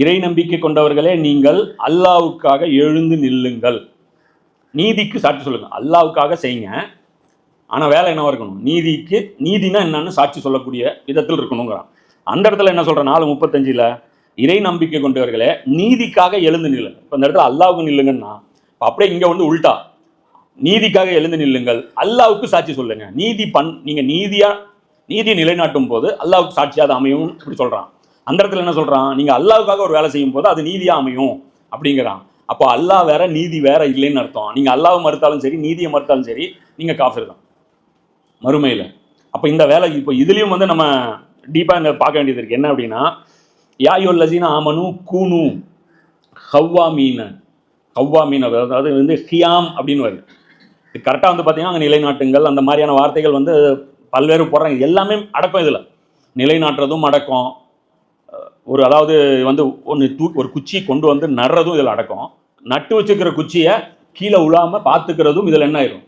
இறை நம்பிக்கை கொண்டவர்களே நீங்கள் அல்லாவுக்காக எழுந்து நில்லுங்கள். நீதிக்கு சாட்சி சொல்லுங்கள் அல்லாவுக்காக செய்யுங்க. ஆனால் வேலை என்னவாக இருக்கணும்? நீதிக்கு நீதினா என்னன்னு சாட்சி சொல்லக்கூடிய விதத்தில் இருக்கணுங்கிறான். அந்த இடத்துல என்ன சொல்கிறேன் நாலு முப்பத்தஞ்சில் இறை நம்பிக்கை கொண்டவர்களே நீதிக்காக எழுந்து நில்லுங்க இப்போ அந்த இடத்துல அல்லாவுக்கு நில்லுங்கன்னா அப்படியே இங்கே வந்து உள்டா. நீதிக்காக எழுந்து நில்லுங்கள். அல்லாவுக்கு சாட்சி சொல்லுங்கள் நீதி பண் நீங்கள் நீதியாக நீதியை நிலைநாட்டும் போது அல்லாவுக்கு சாட்சியாக அமையும் இப்படி சொல்கிறான் அந்த இடத்துல என்ன சொல்கிறான் நீங்கள் அல்லாவுக்காக ஒரு வேலை செய்யும் போது அது நீதியாக அமையும் அப்படிங்கிறான். அப்போ அல்லாஹ் வேற நீதி வேற இல்லைன்னு அர்த்தம். நீங்கள் அல்லாஹ் மறுத்தாலும் சரி நீதியை மறுத்தாலும் சரி நீங்கள் காஃபிர் தான். மறுமையில். அப்போ இந்த வேலை இப்போ இதுலேயும் வந்து நம்ம டீப்பாக இந்த பார்க்க வேண்டியது இருக்குது என்ன அப்படின்னா யாயோ லஜினா ஆமனு கூனு ஹவ்வா மீன் ஹவ்வா மீன் அதாவது வந்து ஹியாம் அப்படின்னு வருது. இது கரெக்டாக வந்து பார்த்தீங்கன்னா அங்கே நிலைநாட்டுங்கள் அந்த மாதிரியான வார்த்தைகள் வந்து பல்வேறு போடுறாங்க. எல்லாமே அடக்கம் இதில். நிலைநாட்டுறதும் அடக்கம். ஒரு அதாவது வந்து ஒன்று தூ ஒரு குச்சியை கொண்டு வந்து நடுறதும் இதில் அடக்கம். நட்டு வச்சுக்கிற குச்சியை கீழே விழாமல் பார்த்துக்கிறதும் இதில் என்ன ஆயிரும்?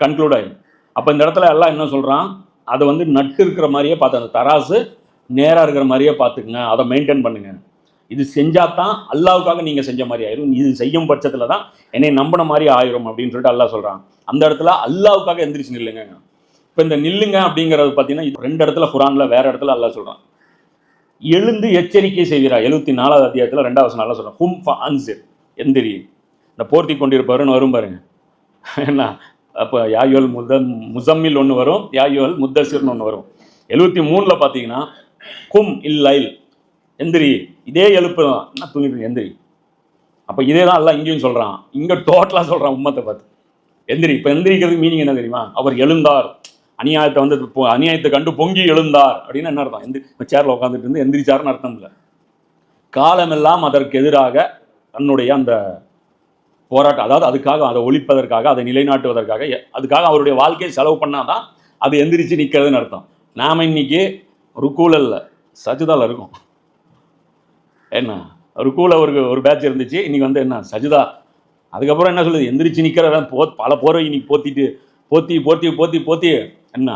கன்க்ளூட் ஆயிரும். அப்போ இந்த இடத்துல எல்லாம் என்ன சொல்கிறான் அதை வந்து நட்டு இருக்கிற மாதிரியே பார்த்து அந்த தராசு நேராக இருக்கிற மாதிரியே பார்த்துக்குங்க. அதை மெயின்டைன் பண்ணுங்க. இது செஞ்சால் தான் அல்லாவுக்காக நீங்கள் செஞ்ச மாதிரி ஆயிரும். இது செய்யும் பட்சத்தில் தான் என்னை நம்பின மாதிரி ஆயிரும் அப்படின்னு சொல்லிட்டு அல்லா சொல்கிறான் அந்த இடத்துல அல்லாவுக்காக எந்திரிச்சு நில்லுங்க. இப்போ இந்த நில்லுங்க அப்படிங்கிறது பார்த்தீங்கன்னா இது ரெண்டு இடத்துல குரானில் வேறு இடத்துல அல்லா சொல்கிறான் எழுந்து எச்சரிக்கை செய்கிறார் எழுபத்தி நாலாவது அத்தியாயத்தில் ரெண்டாவது நல்லா சொல்கிறேன் ஹும் அன்சிர். எந்திரி இந்த போர்த்தி கொண்டிருப்பாருன்னு வரும் பாருங்க. என்ன? அப்போ யாயுவல் முத முசம்மில் ஒன்று வரும் யாயுவல் முத்தசிர்னு ஒன்று வரும். எழுபத்தி மூணில் பார்த்தீங்கன்னா கும் இல்லைல். எந்திரி இதே எழுப்பு தான். என்ன தூங்கிட்டு எந்திரி அப்போ இதே தான் எல்லாம் இங்கேயும் சொல்கிறான் இங்கே டோட்டலாக சொல்கிறான் உம்மத்தை பார்த்து. எந்திரி இப்போ எந்திரிக்கிறதுக்கு மீனிங் என்ன தெரியுமா? அவர் எழுந்தார். அநியாயத்தை வந்து அநியாயத்தை கண்டு பொங்கி எழுந்தார் அப்படின்னு என்ன அர்த்தம்? எந்த சேரில் உட்காந்துட்டு இருந்து எந்திரிச்சாருன்னு அர்த்தம் இல்லை. காலமெல்லாம் அதற்கு எதிராக தன்னுடைய அந்த போராட்டம் அதாவது அதுக்காக அதை ஒழிப்பதற்காக அதை நிலைநாட்டுவதற்காக அதுக்காக அவருடைய வாழ்க்கையை செலவு பண்ணாதான் அது எந்திரிச்சு நிற்கிறதுன்னு அர்த்தம். நாம இன்னைக்கு ருக்கூல இல்லை. சஜிதால இருக்கும். என்ன? ருக்கூல ஒரு ஒரு பேட்ச் இருந்துச்சு. இன்னைக்கு வந்து என்ன? சஜிதா. அதுக்கப்புறம் என்ன சொல்லுது? எந்திரிச்சு நிற்கிறவன் போ பல போரை இன்னைக்கு போத்திட்டு போத்தி போத்தி போத்தி போத்தி என்ன?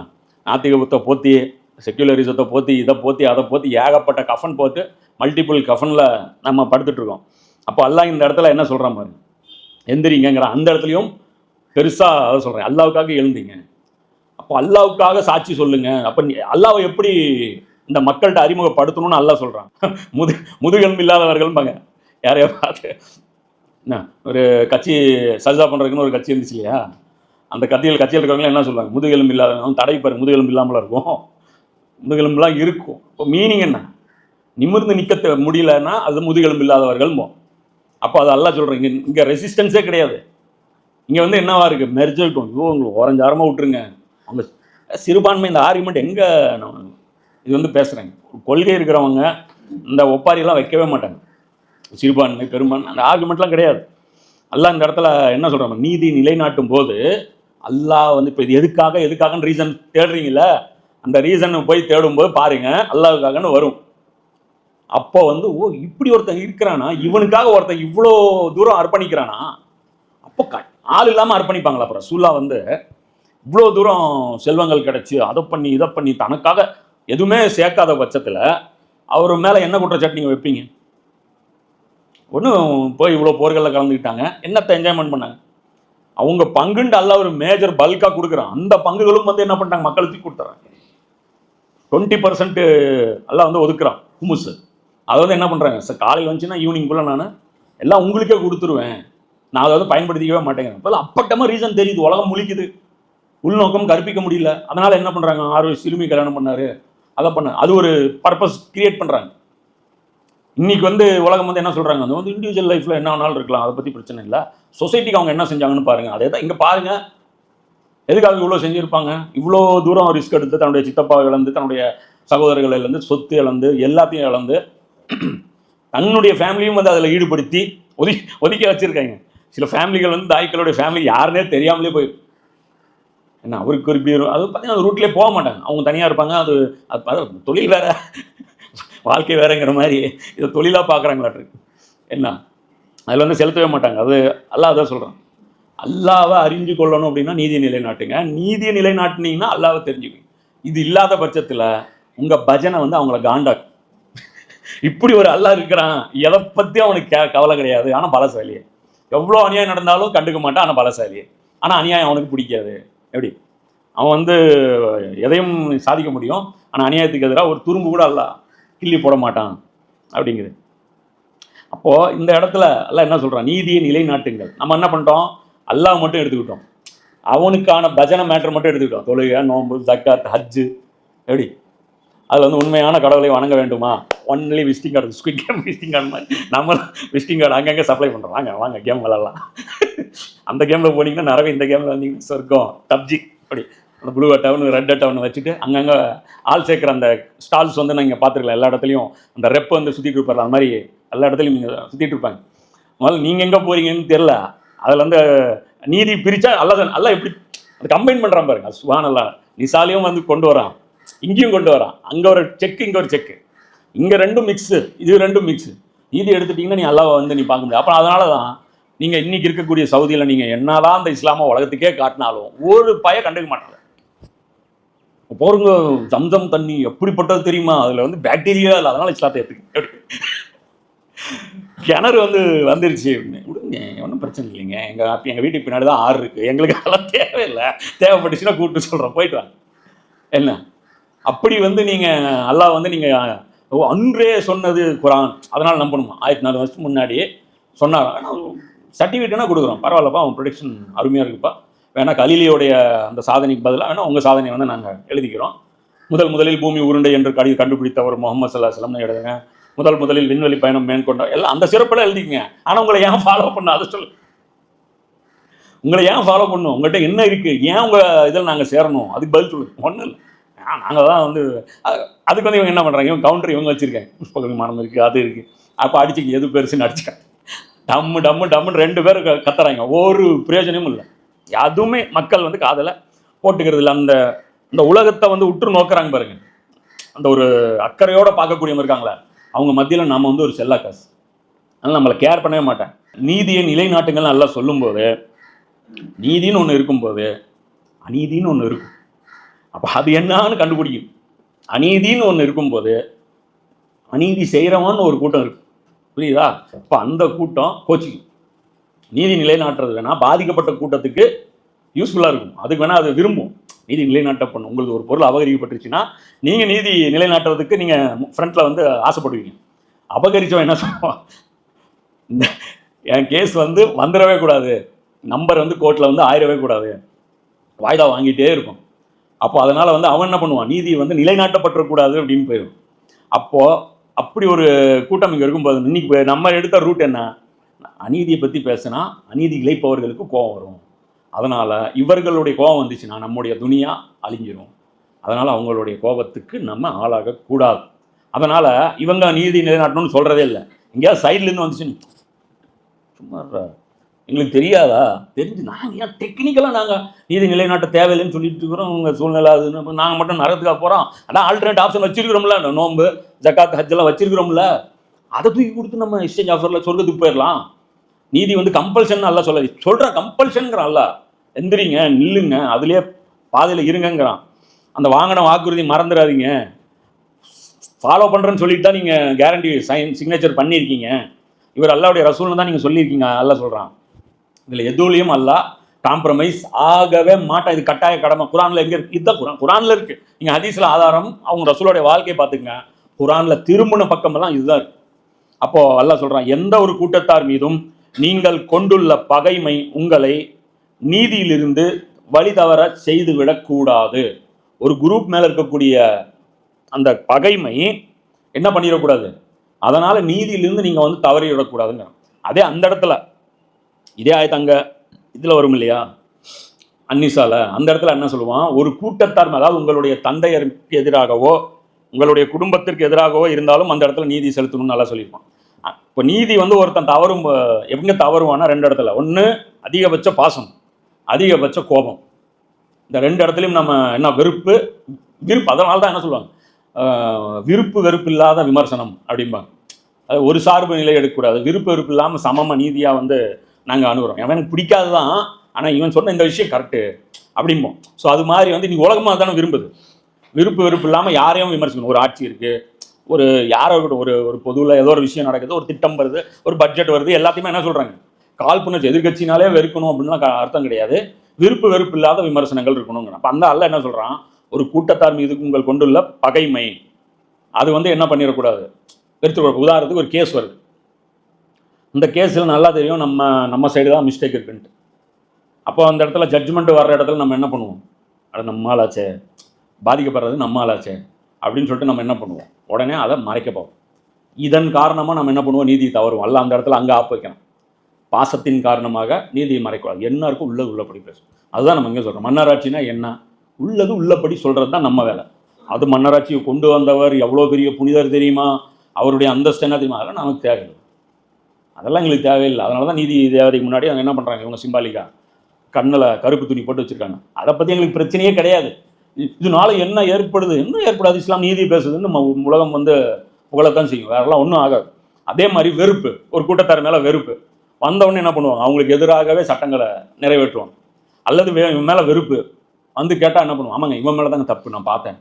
நாத்திகத்தை போத்தி செக்யூலரிசத்தை போத்தி இதை போத்தி அதை போத்தி ஏகப்பட்ட கஃபன் போட்டு மல்டிபிள் கஃபனில் நம்ம படுத்துட்ருக்கோம் அப்போ அல்லாஹ் இந்த இடத்துல என்ன சொல்கிற மாதிரி எந்திரிங்கிற அந்த இடத்துலையும் பெருசாக அதை சொல்கிறேன் அல்லாவுக்காக எழுந்தீங்க. அப்போ அல்லாவுக்காக சாட்சி சொல்லுங்கள் அப்போ நீ அல்லாவை எப்படி இந்த மக்கள்கிட்ட அறிமுகப்படுத்தணும்னு அல்லாஹ் சொல்கிறான் முது முதுகெலும்பு இல்லாதவர்கள்பாங்க யாரையா பார்த்து என்ன ஒரு கட்சி சஜா பண்ணுறதுக்குன்னு ஒரு கட்சி இருந்துச்சு இல்லையா? அந்த கத்தியில் கட்சியில் இருக்கிறவங்க என்ன சொல்லுவாங்க? முதுகெலும்பு இல்லாதவங்க தடை பாரு முதுகெலும்பு இல்லாமல் இருக்கும். முதுகெலும்புலாம் இருக்கும். இப்போ மீனிங் என்ன? நிமிர்ந்து நிற்க முடியலன்னா அது முதுகெலும்பு இல்லாதவர்கள் அப்போ அது அல்லாஹ் சொல்கிறேன் இங்கே இங்கே ரெசிஸ்டன்ஸே கிடையாது. இங்கே வந்து என்னவா இருக்குது மெர்ஜிட்டும் ஐயோ உங்களுக்கு ஓரஞ்சாரமாக விட்டுருங்க. அவங்க சிறுபான்மை இந்த ஆர்குமெண்ட் எங்கே நான் இது வந்து பேசுகிறேங்க கொள்கை இருக்கிறவங்க இந்த ஒப்பாரியெல்லாம் வைக்கவே மாட்டாங்க. சிறுபான்மை பெரும்பான்மை அந்த ஆர்குமெண்ட்லாம் கிடையாது. எல்லாம் இந்த இடத்துல என்ன சொல்கிறாங்க நீதி நிலைநாட்டும் போது அல்லாஹ் வந்து இப்போ இது எதுக்காக எதுக்காகன்னு ரீசன் தேடுறீங்கள அந்த ரீசன் போய் தேடும்போது பாருங்க அல்லாவுக்காகன்னு வரும். அப்போ வந்து ஓ இப்படி ஒருத்தன் இருக்கிறானா? இவனுக்காக ஒருத்தன் இவ்வளோ தூரம் அர்ப்பணிக்கிறானா? அப்போ க ஆள் இல்லாமல் அர்ப்பணிப்பாங்களா அப்புறம் சூலா வந்து? இவ்வளோ தூரம் செல்வங்கள் கிடைச்சி அதை பண்ணி இதை பண்ணி தனக்காக எதுவுமே சேர்க்காத பட்சத்தில் அவர் மேலே என்ன குற்றச்சாட்டு நீங்கள் வைப்பீங்க? ஒன்றும் போய் இவ்வளோ போர்களில் கலந்துக்கிட்டாங்க. என்னத்தை என்ஜாய்மெண்ட் பண்ணாங்க? அவங்க பங்குண்டு அல்ல ஒரு மேஜர் பல்காக கொடுக்குறான் அந்த பங்குகளும் வந்து என்ன பண்ணிட்டாங்க? மக்களுக்கு கொடுத்துறாங்க டுவெண்ட்டி பர்சன்ட் எல்லாம் வந்து ஒதுக்குறான் ஹுமுஸ் அதை வந்து என்ன பண்ணுறாங்க சார் காலையில் வந்துச்சுன்னா ஈவினிங்குள்ளே நான் எல்லாம் உங்களுக்கே கொடுத்துருவேன். நான் அதை வந்து பயன்படுத்திக்கவே மாட்டேங்கிறேன். இப்போ அப்பட்டமாக ரீசன் தெரியுது. உலகம் முழிக்குது. உள்நோக்கம் கற்பிக்க முடியல. அதனால் என்ன பண்ணுறாங்க ஆறு சிறுமி கல்யாணம் பண்ணார். அதை பண்ண அது ஒரு பர்பஸ் கிரியேட் பண்ணுறாங்க இன்றைக்கி வந்து உலகம் வந்து என்ன சொல்கிறாங்க அது வந்து இண்டிவிஜுவல் லைஃப்பில் என்ன வேணாலும் இருக்கலாம். அதை பற்றி பிரச்சனை இல்லை. சொசைட்டிக்கு அவங்க என்ன செஞ்சாங்கன்னு பாருங்கள் அதே தான் இங்கே பாருங்கள் எதுக்காக இவ்வளோ செஞ்சுருப்பாங்க? இவ்வளோ தூரம் ரிஸ்க் எடுத்து தன்னுடைய சித்தப்பாவை இழந்து தன்னுடைய சகோதரர்கள் இழந்து சொத்து இழந்து எல்லாத்தையும் இழந்து தன்னுடைய ஃபேமிலியும் வந்து அதில் ஈடுபடுத்தி ஒதுக்கி ஒதுக்கி வச்சுருக்காங்க. சில ஃபேமிலிகள் வந்து தாய்க்களுடைய ஃபேமிலி யாருன்னே தெரியாமலே போயிடும் என்ன அவருக்கு ஒரு இப்படி அது பார்த்தீங்கன்னா அந்த ரூட்லேயே போக மாட்டாங்க. அவங்க தனியாக இருப்பாங்க. அது அது தொழில் வேறு. வாழ்க்கை வேறங்கிற மாதிரி இதை தொழிலாக பார்க்குறாங்களாட்டு என்ன? அதில் வந்து செலுத்தவே மாட்டாங்க. அது அல்லாஹ் அதான் சொல்கிறான் அல்லாவை அறிஞ்சு கொள்ளணும் அப்படின்னா நீதியை நிலைநாட்டுங்க. நீதியை நிலைநாட்டினீங்கன்னா அல்லாவை தெரிஞ்சுக்குங்க. இது இல்லாத பட்சத்தில் உங்கள் பஜனை வந்து அவங்கள காண்டாக்கும். இப்படி ஒரு அல்லாஹ் இருக்கிறான். எதை பற்றி அவனுக்கு கே- கவலை கிடையாது. ஆனா பலசாலி. எவ்வளோ அநியாயம் நடந்தாலும் கண்டுக்க மாட்டான். ஆனால் பலசாலி. ஆனா அநியாயம் அவனுக்கு பிடிக்காது. எப்படி? அவன் வந்து எதையும் சாதிக்க முடியும். ஆனால் அநியாயத்துக்கு எதிராக ஒரு துரும்பு கூட அல்ல. கிள்ளி போட மாட்டான் அப்படிங்குது. அப்போது இந்த இடத்துல எல்லாம் என்ன சொல்கிறான் நீதியை நிலைநாட்டுங்கள். நம்ம என்ன பண்ணிட்டோம்? அல்லாஹ் மட்டும் எடுத்துக்கிட்டோம். அவனுக்கான பஜனை மேட்ரு மட்டும் எடுத்துக்கிட்டோம். தொழுகை நோன்பு ஜக்காத் ஹஜ்ஜு எப்படி? அதில் வந்து உண்மையான கடவுளை வணங்க வேண்டுமா? Only visiting card squid game visiting card மாதிரி. நம்ம விசிட்டிங் கார்டு அங்கங்கே சப்ளை பண்ணுறோம் வாங்க வாங்க கேம் விளாட்லாம் அந்த கேமில் போனீங்கன்னா நிறைய இந்த கேமில் வந்தீங்கன்னா சொர்க்கம் பப்ஜி அப்படி. ப்ளூ டவுன் ரெட் டவுன் வச்சுட்டு அங்கங்கே ஆள் சேர்க்குற அந்த ஸ்டால்ஸ் வந்து நீங்கள் பார்த்துருக்கலாம் எல்லா இடத்துலையும் அந்த ரெப் வந்து சுற்றிட்டு இருப்பார். அந்த மாதிரி எல்லா இடத்துலையும் நீங்கள் சுற்றிட்டு இருப்பாங்க. முதல்ல நீங்கள் எங்கே போகிறீங்கன்னு தெரில அதில் வந்து நீதி பிரித்தா அல்ல நல்லா எப்படி அது கம்பைன் பண்ணுறான் பாருங்க. சுவான் அல்ல நிசாலையும் வந்து கொண்டு வரான். இங்கேயும் கொண்டு வரான். அங்கே ஒரு செக் இங்கே ஒரு செக்கு இங்கே ரெண்டும் மிக்ஸு இது ரெண்டும் மிக்ஸு நீதி எடுத்துட்டிங்கன்னா நீ அல்லாவை வந்து நீ பார்க்க முடியாது. அப்போ அதனால தான் நீங்கள் இன்னைக்கு இருக்கக்கூடிய சவுதியில் நீங்கள் என்னதான் அந்த இஸ்லாமா உலகத்துக்கே காட்டினாலும் ஒரு பய கண்டுக்க மாட்டாங்க. போருங்க ஜம்ஜம் தண்ணி எப்படிப்பட்டது தெரியுமா? அதில் வந்து பாக்டீரியா இல்லை அதனால இஸ்லாத்தை எடுத்துக்க கிணறு வந்து வந்துருச்சு. அப்படின்னு விடுங்க ஒன்றும் பிரச்சனை இல்லைங்க. எங்கள் எங்கள் வீட்டுக்கு பின்னாடி தான் ஆறு இருக்குது எங்களுக்கு அதெல்லாம் தேவையில்லை. தேவைப்பட்டுச்சுன்னா கூப்பிட்டு சொல்கிறோம் போயிட்டு வாங்க. என்ன? அப்படி வந்து நீங்கள் அல்லாஹ் வந்து நீங்கள் ஓ அன்றே சொன்னது குரான். அதனால் நம்பணுமா? ஆயிரத்தி நாலு வருஷத்துக்கு முன்னாடியே சொன்னார். ஆனால் சர்டிஃபிகேட்னா கொடுக்குறோம். பரவாயில்லப்பா அவன் ப்ரொடக்ஷன் அருமையாக இருக்குப்பா. வேணால் கலிலியோடைய அந்த சாதனைக்கு பதிலாக வேணால் உங்கள் சாதனையை வந்து நாங்கள் எழுதிக்கிறோம். முதல் முதலில் பூமி உருண்டை என்று கடி கண்டுபிடித்தவர் முகமது சல்லா சலம்னு எழுதுங்க. முதல் முதலில் விண்வெளி பயணம் மேற்கொண்ட எல்லாம் அந்த சிறப்பெல்லாம் எழுதிக்கங்க. ஆனால் உங்களை ஏன் ஃபாலோ பண்ண அதை சொல்லு. உங்களை ஏன் ஃபாலோ பண்ணும் உங்கள்கிட்ட என்ன இருக்குது ஏன் உங்கள் இதில் நாங்கள் சேரணும்? அதுக்கு பதில் சொல்லுங்க ஒன்றும் இல்லை. நாங்கள் தான் வந்து அதுக்கு வந்து இவங்க என்ன பண்ணுறாங்க இவங்க கவுண்டர் இவங்க வச்சுருக்காங்க புஷ்பக விமானம் இருக்குது அது இருக்குது அப்போ அடிச்சுக்க எது பெருசுன்னு அடிச்சுக்க. டம்மு டம்மு டம்முன்னு ரெண்டு பேரும் க- கத்துறாங்க. ஒரு பிரயோஜனமும் இல்லை. அதுவுமே மக்கள் வந்து காதலை போட்டுக்கிறது இல்லை. அந்த இந்த உலகத்தை வந்து உற்று நோக்குறாங்க பாருங்க. அந்த ஒரு அக்கறையோட பார்க்கக்கூடியவங்க இருக்காங்களே அவங்க மத்தியில் நம்ம வந்து ஒரு செல்லா காசு. அதனால் நம்மளை கேர் பண்ணவே மாட்டேன். நீதியை நிலைநாட்டுங்கள் நல்லா சொல்லும்போது நீதின்னு ஒன்று இருக்கும்போது அநீதின்னு ஒன்று இருக்கும். அப்போ அது என்னன்னு கண்டுபிடிக்கும். அநீதின்னு ஒன்று இருக்கும்போது அநீதி செய்கிறவான்னு ஒரு கூட்டம் இருக்கும். புரியுதா? அப்போ அந்த கூட்டம் கோச்சிக்கும். நீதி நிலைநாட்டுறது வேணால் பாதிக்கப்பட்ட கூட்டத்துக்கு யூஸ்ஃபுல்லாக இருக்கும். அதுக்கு வேணால் அது விரும்பும். நீதி நிலைநாட்டப்படணும் உங்களுக்கு ஒரு பொருள் அபகரிக்கப்பட்டுருச்சுன்னா நீங்கள் நீதி நிலைநாட்டுறதுக்கு நீங்கள் ஃப்ரண்ட்டில் வந்து ஆசைப்படுவீங்க. அபகரிச்சவன் என்ன சொல்லுவான்? இந்த என் கேஸ் வந்து வந்துடவே கூடாது. நம்பர் வந்து கோர்ட்டில் வந்து ஆயிரவே கூடாது. வாய்தா வாங்கிட்டே இருக்கும். அப்போ அதனால் வந்து அவன் என்ன பண்ணுவான்? நீதி வந்து நிலைநாட்டப்பட்டுறக்கூடாது அப்படின்னு போயிடும். அப்போது அப்படி ஒரு கூட்டம் இங்கே இருக்கும்போது இன்னைக்கு நம்ம எடுத்த ரூட் என்ன? அநீதியை பற்றி பேசினா அநீதி இழைப்பவர்களுக்கு கோபம் வரும். அதனால் இவர்களுடைய கோபம் வந்துச்சுன்னா நம்முடைய துணியாக அழிஞ்சிரும். அதனால் அவங்களுடைய கோபத்துக்கு நம்ம ஆளாகக்கூடாது. அதனால் இவங்க நீதி நிலைநாட்டணும்னு சொல்கிறதே இல்லை. எங்கேயாவது சைட்லேருந்து வந்துச்சுன்னு சும்மா எங்களுக்கு தெரியாதா? தெரிஞ்சு நாங்கள் ஏன் டெக்னிக்கலாக நாங்கள் நீதி நிலைநாட்ட தேவையில்லைன்னு சொல்லிட்டு இருக்கிறோம். உங்கள் சூழ்நிலை அதுன்னு நாங்கள் மட்டும் நரத்துக்காக போகிறோம் அதான் ஆல்டர்னேட் ஆப்ஷன் வச்சிருக்கிறோம்ல. இந்த ஜக்காத் ஹஜ்ஜெல்லாம் வச்சுருக்கிறோம்ல. அதை தூக்கி கொடுத்து நம்ம எக்ஸ்சேஞ்ச் ஆஃபரில் சொர்க்கத்துக்கு போயிடலாம். நீதி வந்து கம்பல்ஷன் அல்ல சொல்ல சொல்கிறேன் கம்பல்ஷனுங்கிறான் அல்ல. எந்திரிங்க நில்லுங்க அதுலேயே பாதையில் இருங்கங்கிறான். அந்த வாங்கின வாக்குறுதி மறந்துடாதீங்க. ஃபாலோ பண்ணுறேன்னு சொல்லிட்டு தான் நீங்கள் கேரண்டி சைன் சிக்னேச்சர் பண்ணியிருக்கீங்க. இவர் அல்லாவுடைய ரசூல்னு தான் நீங்கள் சொல்லியிருக்கீங்க அல்ல சொல்கிறான் இதில் எதுலேயும் அல்ல. காம்ப்ரமைஸ் ஆகவே மாட்டேன் இது கட்டாய கடமை. குரானில் எங்கே இருக்குது இதுதான் குரான். குரானில் இருக்குது நீங்கள் ஹதீஸில் ஆதாரம் அவங்க ரசூலோடைய வாழ்க்கையை பார்த்துங்க குரானில் திரும்பின பக்கமெல்லாம் இதுதான் இருக்குது அப்போ அல்ல சொல்றான் எந்த ஒரு கூட்டத்தார் மீதும் நீங்கள் கொண்டுள்ள பகைமை உங்களை நீதியிலிருந்து வழி தவற செய்து விடக்கூடாது ஒரு குரூப் மேல இருக்கக்கூடிய அந்த பகைமை என்ன பண்ணிடக்கூடாது அதனால நீதியிலிருந்து நீங்க வந்து தவறிவிடக்கூடாதுங்க அதே அந்த இடத்துல இதே ஆயத்து அங்க இதுல வரும் இல்லையா? அன்னிசால அந்த இடத்துல என்ன சொல்லுவான்? ஒரு கூட்டத்தார் மேல, உங்களுடைய தந்தையருக்கு எதிராகவோ உங்களுடைய குடும்பத்திற்கு எதிராகவோ இருந்தாலும் அந்த இடத்துல நீதி செலுத்தணும்னு நல்லா சொல்லியிருப்பான். இப்போ நீதி வந்து ஒருத்தன் தவறும் எங்கே தவறுவானா ரெண்டு இடத்துல. ஒன்று அதிகபட்ச பாசம் அதிகபட்ச கோபம். இந்த ரெண்டு இடத்துலையும் நம்ம என்ன வெறுப்பு? விருப்பு. அதனால தான் என்ன சொல்லுவாங்க? விருப்பு வெறுப்பு இல்லாத விமர்சனம் அப்படிம்பாங்க. அது ஒரு சார்பு நிலை எடுக்கக்கூடாது. விருப்பு வெறுப்பு இல்லாமல் சமமாக நீதியாக வந்து நாங்கள் அணுகுறோம். எனக்கு பிடிக்காது தான் ஆனால் இவன் சொன்ன இந்த விஷயம் கரெக்டு அப்படிம்போம். ஸோ அது மாதிரி வந்து நீ உலகமாக தானே விரும்புது. விருப்பு வெறுப்பு இல்லாமல் யாரையும் விமர்சிக்கணும். ஒரு ஆட்சி இருக்குது ஒரு யாரோ இருக்கட்டும் ஒரு ஒரு பொதுவில் ஏதோ ஒரு விஷயம் நடக்குது ஒரு திட்டம் வருது ஒரு பட்ஜெட் வருது எல்லாத்தையுமே என்ன சொல்கிறாங்க காழ்ப்புணர்ச்சி எதிர்கட்சினாலே வெறுக்கணும் அப்படின்லாம் க- அர்த்தம் கிடையாது. விருப்பு வெறுப்பு இல்லாத விமர்சனங்கள் இருக்கணுங்கிற அப்போ அந்த அல்ல என்ன சொல்கிறான் ஒரு கூட்டத்தார் மீது உங்கள் கொண்டுள்ள பகைமை. அது வந்து என்ன பண்ணிடக்கூடாது? வெறுத்து உதாரணத்துக்கு ஒரு கேஸ் வருது. இந்த கேஸில் நல்லா தெரியும் நம்ம நம்ம சைடு தான் மிஸ்டேக் இருக்குன்ட்டு. அப்போ அந்த இடத்துல ஜட்ஜ்மெண்ட் வர்ற இடத்துல நம்ம என்ன பண்ணுவோம்? அது நம்மளாச்சே பாதிக்கப்படுறது நம்ம ஆளாச்சே அப்படின்னு சொல்லிட்டு நம்ம என்ன பண்ணுவோம்? உடனே அதை மறைக்க போவோம். இதன் காரணமாக நம்ம என்ன பண்ணுவோம்? நீதி தவறுவோம் அல்ல அந்த இடத்துல அங்கே ஆப்பு வைக்கணும். பாசத்தின் காரணமாக நீதியை மறைக்கூடாது என்ன இருக்கும் உள்ளது உள்ளபடி பேசும். அதுதான் நம்ம இங்கே சொல்கிறோம் மன்னராட்சினா என்ன? உள்ளது உள்ளபடி சொல்கிறது தான் நம்ம வேலை. அது மன்னராட்சியை கொண்டு வந்தவர் எவ்வளோ பெரிய புனிதர் தெரியுமா? அவருடைய அந்தஸ்து என்ன தெரியுமா? அதெல்லாம் நமக்கு தேவையில்லை. அதெல்லாம் எங்களுக்கு தேவையில்லை. அதனால தான் நீதி தேவதைக்கு முன்னாடி அவங்க என்ன பண்ணுறாங்க இவங்க சிம்பாலிக்கா கண்ணில் கருப்பு துணி போட்டு வச்சுருக்காங்க. அதை பற்றி எங்களுக்கு பிரச்சனையே கிடையாது. இதனால என்ன ஏற்படுது? என்ன ஏற்படாது? இஸ்லாம் நீதி பேசுதுன்னு நம்ம உலகம் வந்து புகழத்தான் செய்யும். வேறெல்லாம் ஒன்றும் ஆகாது. அதே மாதிரி வெறுப்பு. ஒரு கூட்டத்தார் மேலே வெறுப்பு. வந்தவொடனே என்ன பண்ணுவாங்க? அவங்களுக்கு எதிராகவே சட்டங்களை நிறைவேற்றுவாங்க. அல்லது வே இவன் மேலே வெறுப்பு. வந்து கேட்டால் என்ன பண்ணுவோம் ஆமாங்க இவன் மேலே தாங்க தப்பு. நான் பார்த்தேன்.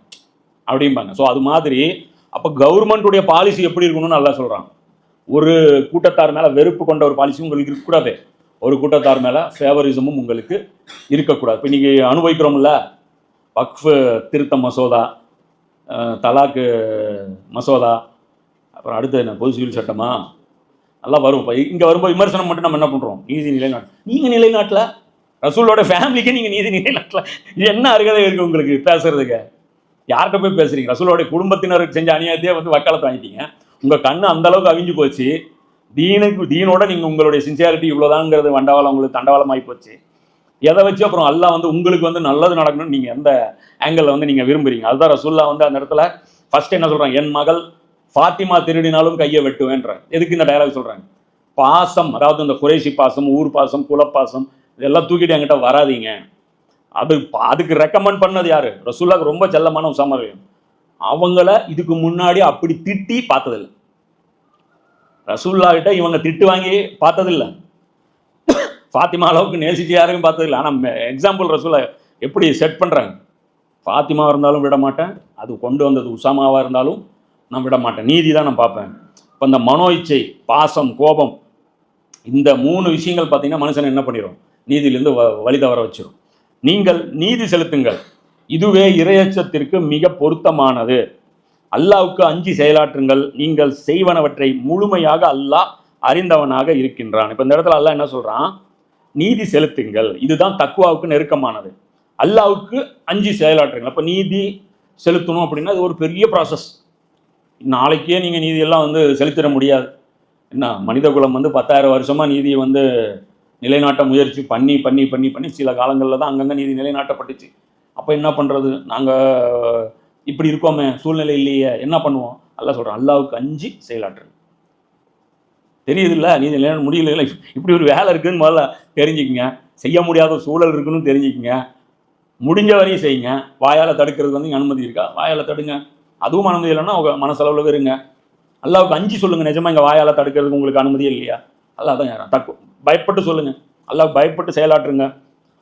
அப்படிம்பாங்க. ஸோ அது மாதிரி அப்போ கவர்மெண்ட்டுடைய பாலிசி எப்படி இருக்கணும்னு நல்லா சொல்கிறாங்க ஒரு கூட்டத்தார் மேலே வெறுப்பு கொண்ட ஒரு பாலிசி உங்களுக்கு இருக்கக்கூடாது. ஒரு கூட்டத்தார் மேலே ஃபேவரிசமும் உங்களுக்கு இருக்கக்கூடாது. இப்போ நீங்கள் அனுபவிக்கிறோம்ல வக்ஃபு திருத்த மசோதா தலாக்கு மசோதா அப்புறம் அடுத்து என்ன பொது சிவில் சட்டமா? நல்லா வரும். இப்போ இங்கே வரும்போது விமர்சனம் மட்டும் நம்ம என்ன பண்ணுறோம் நீதி நிலைநாட்டு நீங்கள் நிலைநாட்டில். ரசூலோட ஃபேமிலிக்கு நீங்கள் நீதி நிலைநாட்டில். இது என்ன அருகதை இருக்குது உங்களுக்கு பேசுறதுக்கு? யார்கிட்ட போய் பேசுறீங்க? ரசூலோட குடும்பத்தினருக்கு செஞ்ச அநியாயத்தையே வந்து வக்காலத்தை வாங்கிட்டீங்க. உங்கள் கண்ணு அந்த அளவுக்கு அவிஞ்சு போச்சு. தீனுக்கு தீனோட நீங்கள் உங்களுடைய சின்சியாரிட்டி இவ்வளோதாங்கிறது வண்டவாளம் உங்களுக்கு தண்டவாளமாகி போச்சு. எதை வச்சு அப்புறம் அல்லாஹ் வந்து உங்களுக்கு வந்து நல்லது நடக்கணும்னு நீங்கள் எந்த ஆங்கிளில் வந்து நீங்கள் விரும்புறீங்க? அதுதான் ரசூல்லா வந்து அந்த இடத்துல ஃபர்ஸ்ட் என்ன சொல்கிறாங்க என் மகள் ஃபாத்திமா திருடினாலும் கையை வெட்டுவேன்றேன் எதுக்கு இந்த டயலாக் சொல்கிறாங்க பாசம் அதாவது இந்த குறைசி பாசம் ஊர் பாசம் குலப்பாசம் இதெல்லாம் தூக்கிட்டு என்கிட்ட வராதீங்க. அது பா- அதுக்கு ரெக்கமெண்ட் பண்ணது யாரு? ரசூல்லாவுக்கு ரொம்ப செல்லமான உசாமா அவங்கள இதுக்கு முன்னாடி அப்படி திட்டி பார்த்ததில்ல. ரசூல்லா கிட்ட இவங்க திட்டு வாங்கி பார்த்ததில்ல. ஃபாத்திமா அளவுக்கு நேசிச்சு யாரையும் பார்த்ததில்ல. ஆனால் எக்ஸாம்பிள் ரசூலை எப்படி செட் பண்ணுறாங்க ஃபாத்திமா இருந்தாலும் விட மாட்டேன். அது கொண்டு வந்தது உசாமாவாக இருந்தாலும் நான் விட மாட்டேன். நீதி தான் நான் பார்ப்பேன். இப்போ இந்த மனோ இச்சை பாசம் கோபம் இந்த மூணு விஷயங்கள் பார்த்தீங்கன்னா மனுஷனை என்ன பண்ணிடும் நீதியிலேருந்து வ வழி தவற வச்சிடும் நீங்கள் நீதி செலுத்துங்கள். இதுவே இரையச்சத்திற்கு மிக பொருத்தமானது. அல்லாவுக்கு அஞ்சு செயலாற்றுங்கள். நீங்கள் செய்வனவற்றை முழுமையாக அல்லாஹ் அறிந்தவனாக இருக்கின்றான். இப்போ இந்த இடத்துல அல்லாஹ் என்ன சொல்கிறான் நீதி செலுத்துங்கள். இதுதான் தக்குவாவுக்கு நெருக்கமானது. அல்லாவுக்கு அஞ்சு செயலாற்றுங்கள். அப்போ நீதி செலுத்தணும் அப்படின்னா அது ஒரு பெரிய ப்ராசஸ் நாளைக்கே நீங்கள் நீதியெல்லாம் வந்து செலுத்திட முடியாது. என்ன மனித குலம் வந்து பத்தாயிரம் வருஷமாக நீதியை வந்து நிலைநாட்ட முயற்சி பண்ணி பண்ணி பண்ணி பண்ணி சில காலங்களில் தான் அங்கங்கே நீதி நிலைநாட்டப்பட்டுச்சு. அப்போ என்ன பண்ணுறது நாங்கள் இப்படி இருக்கோமே சூழ்நிலை இல்லையே என்ன பண்ணுவோம்? அல்லாஹ் சொல்கிறோம் அல்லாவுக்கு அஞ்சு செயலாற்றுங்க தெரியுதுல்ல நீ முடியல. இப்படி ஒரு வேலை இருக்குதுன்னு முதல்ல தெரிஞ்சுக்கங்க. செய்ய முடியாத சூழல் இருக்குன்னு தெரிஞ்சுக்கங்க. முடிஞ்ச வரையும் செய்யுங்க. வாயால் தடுக்கிறது வந்து அனுமதி இருக்கா? வாயால் தடுங்க. அதுவும் அனுமதி இல்லைன்னா உங்கள் மனசளவில் இருங்க அல்லாவுக்கு அஞ்சு சொல்லுங்கள் நிஜமாக இங்கே வாயால் தடுக்கிறதுக்கு உங்களுக்கு அனுமதி இல்லையா? அல்லா தான் தக்கு பயப்பட்டு சொல்லுங்கள் அல்லாஹ் பயப்பட்டு செயலாற்றுங்க.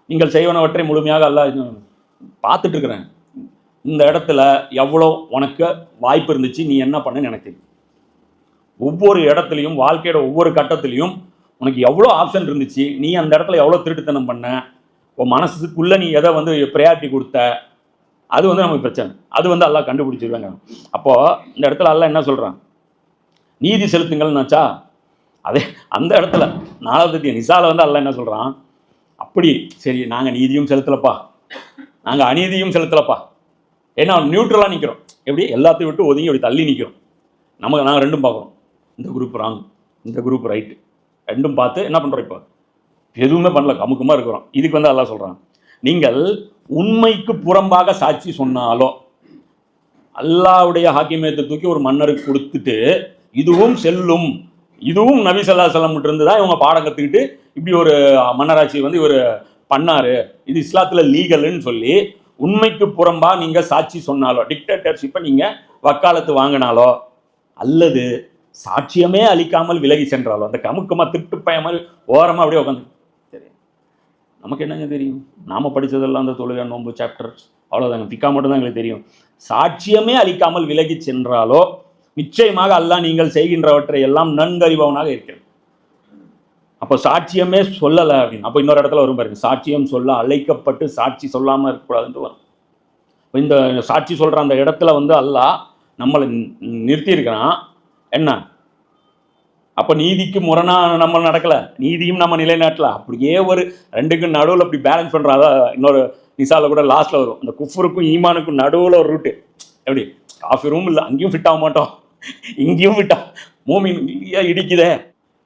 நீங்கள் செய்வனவற்றை முழுமையாக எல்லாம் பார்த்துட்ருக்குறேன் பார்த்துட்டு இருக்கிறேன். இந்த இடத்துல எவ்வளோ உனக்கு வாய்ப்பு இருந்துச்சு நீ என்ன பண்ணு நினைக்கிறீங்க ஒவ்வொரு இடத்துலையும் வாழ்க்கையோட ஒவ்வொரு கட்டத்துலையும் உனக்கு எவ்வளோ ஆப்ஷன் இருந்துச்சு? நீ அந்த இடத்துல எவ்வளோ திருட்டுத்தனம் பண்ண? உன் மனசுக்குள்ளே நீ எதை வந்து ப்ரையாரிட்டி கொடுத்த? அது வந்து நமக்கு பிரச்சனை. அது வந்து எல்லாம் கண்டுபிடிச்சிருவாங்க. அப்போது இந்த இடத்துல எல்லாம் என்ன சொல்கிறான் நீதி செலுத்துங்கள்னாச்சா? அதே அந்த இடத்துல நாலாவது நிசால வந்து எல்லாம் என்ன சொல்கிறான் அப்படி சரி நாங்கள் நீதியும் செலுத்தலப்பா. நாங்கள் அநீதியும் செலுத்தலப்பா. ஏன்னா நியூட்ரலாக நிற்கிறோம் எப்படி? எல்லாத்தையும் விட்டு ஒதுங்கி அப்படி தள்ளி நிற்கிறோம் நமக்கு நாங்கள் ரெண்டும் பார்க்குறோம். இந்த குரூப் ராங் இந்த குரூப் ரைட்டு ரெண்டும் பார்த்து என்ன பண்ணுறோம் இப்போ? எதுவுமே பண்ணல கமுக்கமாக இருக்கிறோம். இதுக்கு வந்து அதெல்லாம் சொல்கிறான் நீங்கள் உண்மைக்கு புறம்பாக சாட்சி சொன்னாலோ அல்லாவுடைய ஹாக்கிமயத்தை தூக்கி ஒரு மன்னருக்கு கொடுத்துட்டு இதுவும் செல்லும் இதுவும் நபி சல்லா செல்லம் இருந்து தான் இவங்க பாடம் கற்றுக்கிட்டு இப்படி ஒரு மன்னராட்சி வந்து இவர் பண்ணாரு. இது இஸ்லாத்தில் லீகல்னு சொல்லி உண்மைக்கு புறம்பாக நீங்கள் சாட்சி சொன்னாலோ டிக்டேட்டர்ஷிப்பை நீங்கள் வக்காலத்து வாங்கினாலோ அல்லது சாட்சியமே அளிக்காமல் விலகி சென்றாலோ அந்த கமுக்கமாக திட்டு பய மாதிரி ஓரமாக அப்படியே உட்காந்து சரி. நமக்கு என்னங்க தெரியும்? நாம படிச்சதெல்லாம் அந்த தொழுகை நோன்பு சாப்டர் அவ்வளோதாங்க பிக்கா மட்டும்தான் எங்களுக்கு தெரியும். சாட்சியமே அளிக்காமல் விலகி சென்றாலோ நிச்சயமாக அல்லாஹ் நீங்கள் செய்கின்றவற்றை எல்லாம் நன்கறிபவனாக இருக்கிறது அப்போ சாட்சியமே சொல்லலை அப்படின்னு. அப்போ இன்னொரு இடத்துல வரும் பாருங்க. சாட்சியம் சொல்ல அழைக்கப்பட்டு சாட்சி சொல்லாமல் இருக்கக்கூடாதுன்ட்டு வரும். இப்போ இந்த சாட்சி சொல்கிற அந்த இடத்துல வந்து அல்லாஹ் நம்மளை நிறுத்தியிருக்கிறான். என்ன? அப்போ நீதிக்கு முரணாக நம்ம நடக்கல? நீதியும் நம்ம நிலைநாட்டல. அப்படியே ஒரு ரெண்டுக்கும் நடுவில் அப்படி பேலன்ஸ் பண்ணுறாதா இன்னொரு நிசால கூட லாஸ்ட்டில் வரும். அந்த குஃபருக்கும் ஈமானுக்கும் நடுவில் ஒரு ரூட்டு எப்படி? காஃபி ரூம் இல்லை அங்கேயும் ஃபிட் ஆக மாட்டோம். இங்கேயும் ஃபிட் ஆகும் மூமின் இடிக்குதே.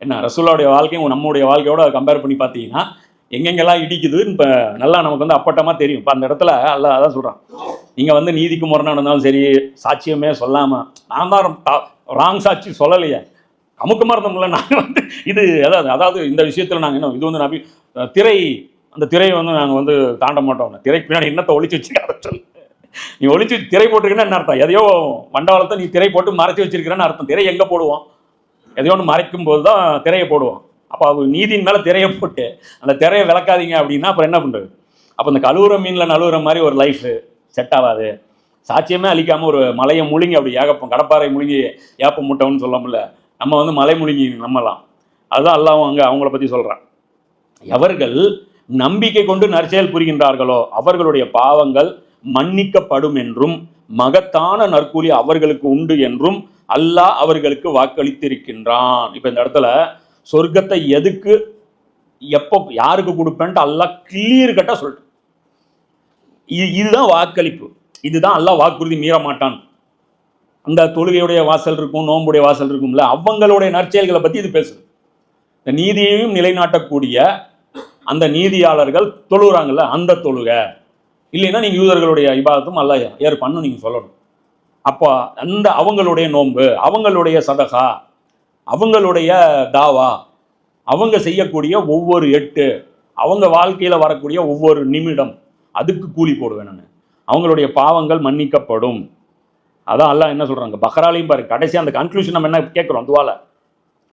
என்ன ரசூலாவுடைய வாழ்க்கையும் நம்முடைய வாழ்க்கையோட கம்பேர் பண்ணி பார்த்தீங்கன்னா எங்கெங்கெல்லாம் இடிக்குதுன்னு இப்போ நல்லா நமக்கு வந்து அப்பட்டமாக தெரியும். இப்போ அந்த இடத்துல அல்ல அதான் சொல்கிறான் நீங்கள் வந்து நீதிக்கு முரணா இருந்தாலும் சரி சாட்சியமே சொல்லாமல் நான் தான் ராங் சாட்சி சொல்லலையே. அமுக்கமாக இருந்தோம்ல நாங்கள் வந்து இது அதாவது அதாவது இந்த விஷயத்தில் நாங்கள் என்ன இது வந்து நபி திரை அந்த திரையை வந்து நாங்கள் வந்து தாண்ட மாட்டோம். திரைக்கு பின்னாடி என்னத்தை ஒழிச்சு வச்சுக்க சொல்லு. நீ ஒழிச்சு திரை போட்டிருக்கேன்னு என்ன அர்த்தம்? எதையோ மண்டபத்தை நீ திரை போட்டு மறைச்சி வச்சிருக்கிறேன்னு அர்த்தம். திரை எங்கே போடுவோம்? எதையோ ஒன்று மறைக்கும் போது தான் திரையை போடுவோம். அப்போ அவர் நீதியின் மேலே திரையை போட்டு அந்த திரையை விளக்காதீங்க அப்படின்னா அப்புறம் என்ன பண்ணுறது அப்போ இந்த கழுவுற மீனில் நழுவுற மாதிரி ஒரு லைஃப் செட் ஆகாது. சாட்சியமே அழிக்காமல் ஒரு மலையை முழுங்கி அப்படி ஏகப்பம் கடப்பாறை முழுங்கி ஏப்பம் முட்டம்னு சொல்ல முடியல நம்ம வந்து மலை முழுங்கி நம்பலாம் அதுதான் அல்லாவும் அங்கே அவங்கள பற்றி சொல்கிறான் எவர்கள் நம்பிக்கை கொண்டு நற்செயல் புரிகின்றார்களோ அவர்களுடைய பாவங்கள் மன்னிக்கப்படும் என்றும் மகத்தான நற்கூலி அவர்களுக்கு உண்டு என்றும் அல்லாஹ் அவர்களுக்கு வாக்களித்திருக்கின்றான். இப்போ இந்த இடத்துல சொர்க்கத்தை எதுக்கு எப்போ யாருக்கு கொடுப்பேன்ட்டு அல்லாஹ் கிளியர் கட்டாக சொல்லிட்டு இது- இதுதான் வாக்களிப்பு. இதுதான் அல்லாஹ் வாக்குறுதி மீற மாட்டான். அந்த தொழுகையுடைய வாசல் இருக்கும் நோம்புடைய வாசல் இருக்கும்ல அவங்களுடைய நற்செயல்களை பற்றி இது பேசுது. இந்த நீதியையும் நிலைநாட்டக்கூடிய அந்த நீதியாளர்கள் தொழுகிறாங்கல்ல அந்த தொழுகை. இல்லைன்னா நீங்கள் யூதர்களுடைய இபாதத்தும் அல்ல ஏற்பாடுன்னு நீங்கள் சொல்லணும். அப்போ அந்த அவங்களுடைய நோன்பு அவங்களுடைய சதகா அவங்களுடைய தாவா அவங்க செய்யக்கூடிய ஒவ்வொரு எட்டு அவங்க வாழ்க்கையில் வரக்கூடிய ஒவ்வொரு நிமிடம் அதுக்கு கூலி போடுவேன் நான். அவங்களுடைய பாவங்கள் மன்னிக்கப்படும். அதான் எல்லாம் என்ன சொல்கிறாங்க பஹ்ராலையும் பாரு கடைசி அந்த கன்க்ளூஷன் நம்ம என்ன கேட்குறோம்? அதுவால்